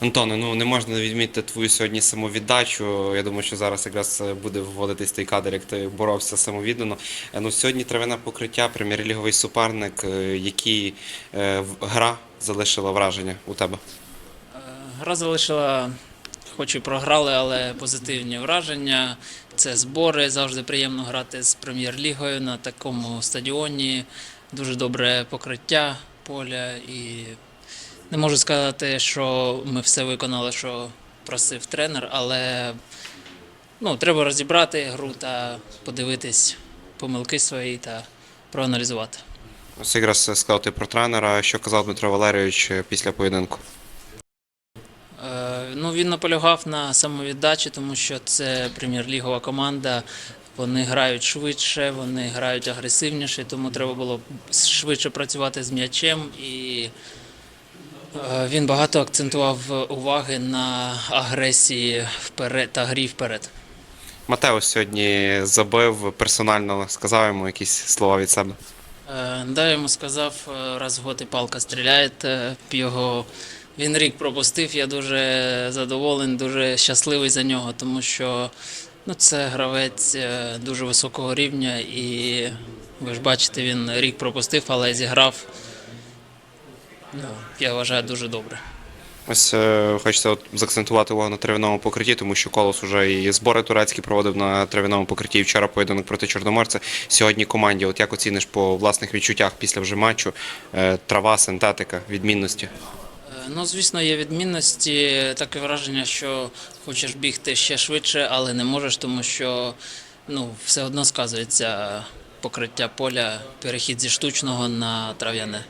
Антоне, ну не можна відмітити твою сьогодні самовіддачу. Я думаю, що зараз якраз е, буде вводитись той кадр, як ти боровся самовіддано. Е, Ну сьогодні травяне покриття, прем'єр-ліговий суперник. е, Які е, гра залишила враження у тебе? Гра залишила, хоч і програли, але позитивні враження. Це збори. Завжди приємно грати з прем'єр-лігою на такому стадіоні. Дуже добре покриття поля. І не можу сказати, що ми все виконали, що просив тренер, але ну, треба розібрати гру та подивитись помилки свої та проаналізувати. Ось якраз сказав ти про тренера, що казав Дмитро Валерійович після поєдинку. Е, Ну, він наполягав на самовіддачі, тому що це прем'єр-лігова команда. Вони грають швидше, вони грають агресивніше, тому треба було швидше працювати з м'ячем. І він багато акцентував уваги на агресії вперед та грі вперед. Матео сьогодні забив персонально, сказав йому якісь слова від себе. Е, Да, йому сказав, е, раз в год і палка стріляє. е, Його він рік пропустив. Я дуже задоволений, дуже щасливий за нього, тому що ну, це гравець е, дуже високого рівня, і ви ж бачите, він рік пропустив, але зіграв. Ну, я вважаю дуже добре. Ось е, хочеться от заакцентувати увагу на трав'яному покритті, тому що Колос уже і збори турецькі проводив на трав'яному покритті. і Вчора поєдинок проти Чорноморця. Сьогодні команді. От як оціниш по власних відчуттях після вже матчу? Е, Трава, синтетика, відмінності. Е, Ну, звісно, є відмінності. Таке враження, що хочеш бігти ще швидше, але не можеш, тому що ну, все одно сказується покриття поля, перехід зі штучного на трав'яне.